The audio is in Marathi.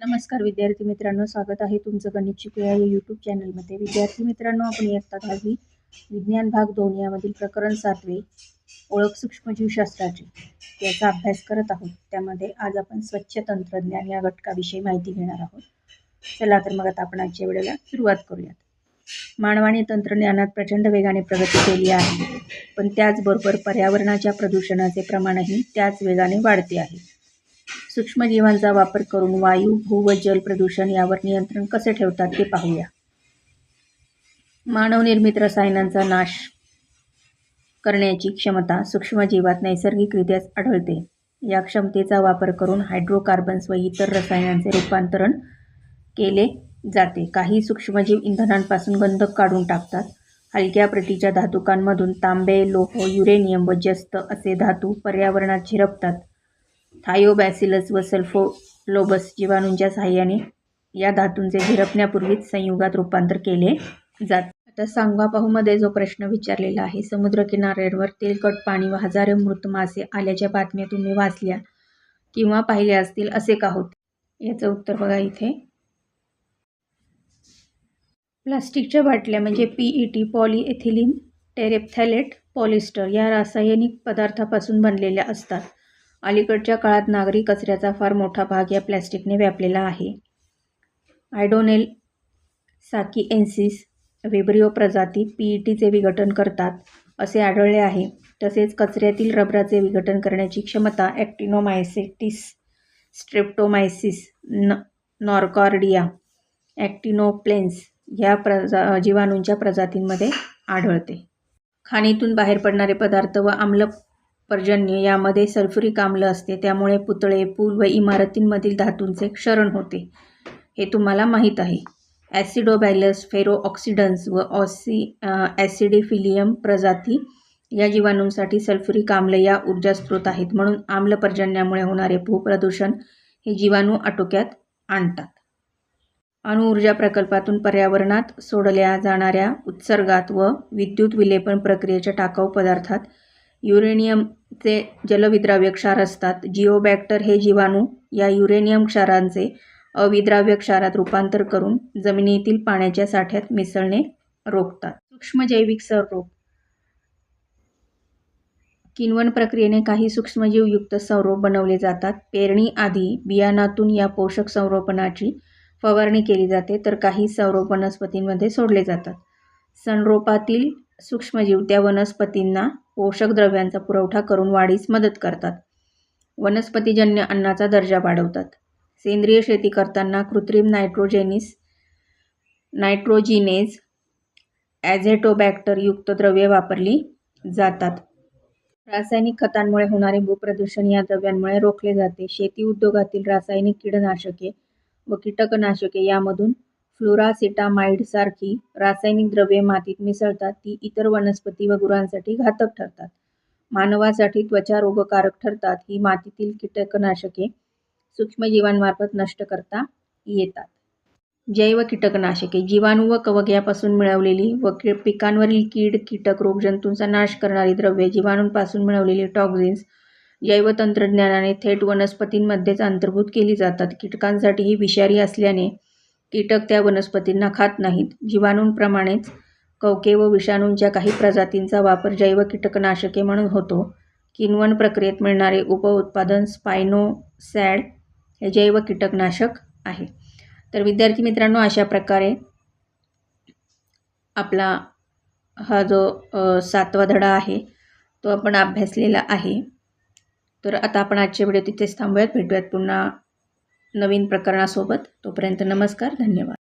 नमस्कार विद्यार्थी मित्रांनो स्वागत आहे तुमचं गणित शिकूया या यूट्यूब चॅनलमध्ये विद्यार्थी मित्रांनो आपण इयत्ता दहावी विज्ञान भाग दोन यामधील प्रकरण सातवे ओळख सूक्ष्मजीवशास्त्राची याचा अभ्यास करत आहोत. त्यामध्ये आज आपण स्वच्छ तंत्रज्ञान या घटकाविषयी माहिती घेणार आहोत. चला तर मग आता आपण आजच्या वेळेला सुरुवात करूयात. मानवाने तंत्रज्ञानात प्रचंड वेगाने प्रगती केली आहे पण त्याचबरोबर पर्यावरणाच्या प्रदूषणाचे प्रमाणही त्याच वेगाने वाढते आहे. सूक्ष्मजीवांचा वापर करून वायू भू व जल प्रदूषण यावर नियंत्रण कसे ठेवतात ते पाहूया. मानवनिर्मित रसायनांचा नाश करण्याची क्षमता सूक्ष्मजीवात नैसर्गिकरित्याच आढळते. या क्षमतेचा वापर करून हायड्रोकार्बन्स व इतर रसायनांचे रूपांतरण केले जाते. काही सूक्ष्मजीव इंधनांपासून गंधक काढून टाकतात. हलक्या प्रतीच्या धातुकांमधून तांबे लोह युरेनियम व जस्त असे धातू पर्यावरणात झिरपतात. थायोबॅसिलस व सल्फोलोबस जीवाणूंच्या सहाय्याने या धातूंचे झिरपण्यापूर्वीच संयुगात रूपांतर केले जाते. आता सांगा पाहूमध्ये जो प्रश्न विचारलेला आहे समुद्रकिनाऱ्यांवर तेलकट पाणी व हजारो मृत मासे आल्याच्या बातम्या तुम्ही वाचल्या किंवा पाहिल्या असतील असे का होते? याचं उत्तर बघा इथे. प्लास्टिकच्या बाटल्या म्हणजे P E T polyethylene terephthalate polyester या रासायनिक पदार्थापासून बनलेल्या असतात. अलीकडच्या काळात नागरी कचऱ्याचा फार मोठा भाग या प्लॅस्टिकने व्यापलेला आहे. आयडोनेल साकीएन्सिस वेब्रिओ प्रजाती पी ई टीचे विघटन करतात असे आढळले आहे. तसेच कचऱ्यातील रबराचे विघटन करण्याची क्षमता ॲक्टिनोमायसेटिस स्ट्रेप्टोमायसिस न नॉर्कॉर्डिया ॲक्टिनोप्लेन्स ह्या प्रजा जीवाणूंच्या प्रजातींमध्ये आढळते. खाणीतून बाहेर पडणारे पदार्थ व आम्ल पर्जन्य यामध्ये सल्फ्युरिक आम्ल असते. त्यामुळे पुतळे पूल व इमारतींमधील धातूंचे क्षरण होते. हे तुम्हाला माहीत आहे. ॲसिडोबॅलस फेरोऑक्सिडन्स व ऑसी ॲसिडिफिलियम प्रजाती या जीवाणूंसाठी सल्फ्युरिक आम्ल या ऊर्जा स्रोत आहेत. म्हणून आम्ल पर्जन्यामुळे होणारे भूप्रदूषण हे जीवाणू आटोक्यात आणतात. अणुऊर्जा प्रकल्पातून पर्यावरणात सोडल्या जाणाऱ्या उत्सर्गात व विद्युत विलेपन प्रक्रियेच्या टाकाऊ पदार्थात युरेनियमचे जलविद्राव्य क्षार असतात. जिओबॅक्टर हे जीवाणू या युरेनियम क्षारांचे अविद्राव्य क्षारात रूपांतर करून जमिनीतील पाण्याच्या साठ्यात मिसळणे रोखतात. सूक्ष्मजैविक संरोग किनवण प्रक्रियेने काही सूक्ष्मजीवयुक्त संरोप बनवले जातात. पेरणी आधी बियाणातून या पोषक संरोपणाची फवारणी केली जाते तर काही संरोप वनस्पतींमध्ये सोडले जातात. संरोपातील सूक्ष्मजीव त्या वनस्पतींना पोषक द्रव्यांचा पुरवठा करून वाढीस मदत करतात. वनस्पतीजन्य अन्नाचा दर्जा वाढवतात. सेंद्रिय शेती करताना कृत्रिम नायट्रोजेनिस नायट्रोजिनेज ॲझेटोबॅक्टरयुक्त द्रव्ये वापरली जातात. रासायनिक खतांमुळे होणारे भूप्रदूषण या द्रव्यांमुळे रोखले जाते. शेती उद्योगातील रासायनिक कीडनाशके व कीटकनाशके यामधून फ्लुरासिटामाइडसारखी रासायनिक द्रव्ये मातीत मिसळतात ती इतर वनस्पती व गुरांसाठी घातक ठरतात. मानवासाठी त्वचा रोगकारक ठरतात ही मातीतील कीटकनाशके सूक्ष्मजीवांमार्फत नष्ट करता येतात. जैव कीटकनाशके जीवाणू व कवक मिळवलेली व की पिकांवरील कीड कीटक रोगजंतूंचा नाश करणारी द्रव्ये जीवाणूंपासून मिळवलेली टॉक्झिन्स जैव तंत्रज्ञानाने थेट वनस्पतींमध्येच अंतर्भूत केली जातात. कीटकांसाठी ही विषारी असल्याने कीटक त्या वनस्पतींना खात नाहीत. जीवाणूंप्रमाणेच कवके व विषाणूंच्या काही प्रजातींचा वापर जैव कीटकनाशके म्हणून होतो. किण्वन प्रक्रियेत मिळणारे उपउत्पादन स्पायनोसॅड हे जैव कीटकनाशक आहे. तर विद्यार्थी मित्रांनो अशा प्रकारे आपला हा जो सातवा धडा आहे तो आपण अभ्यासलेला आहे. तर आता आपण आजच्या व्हिडिओ तिथेच थांबूयात. भेटूयात पुन्हा नवीन प्रकरणासोबत तोपर्यंत नमस्कार धन्यवाद.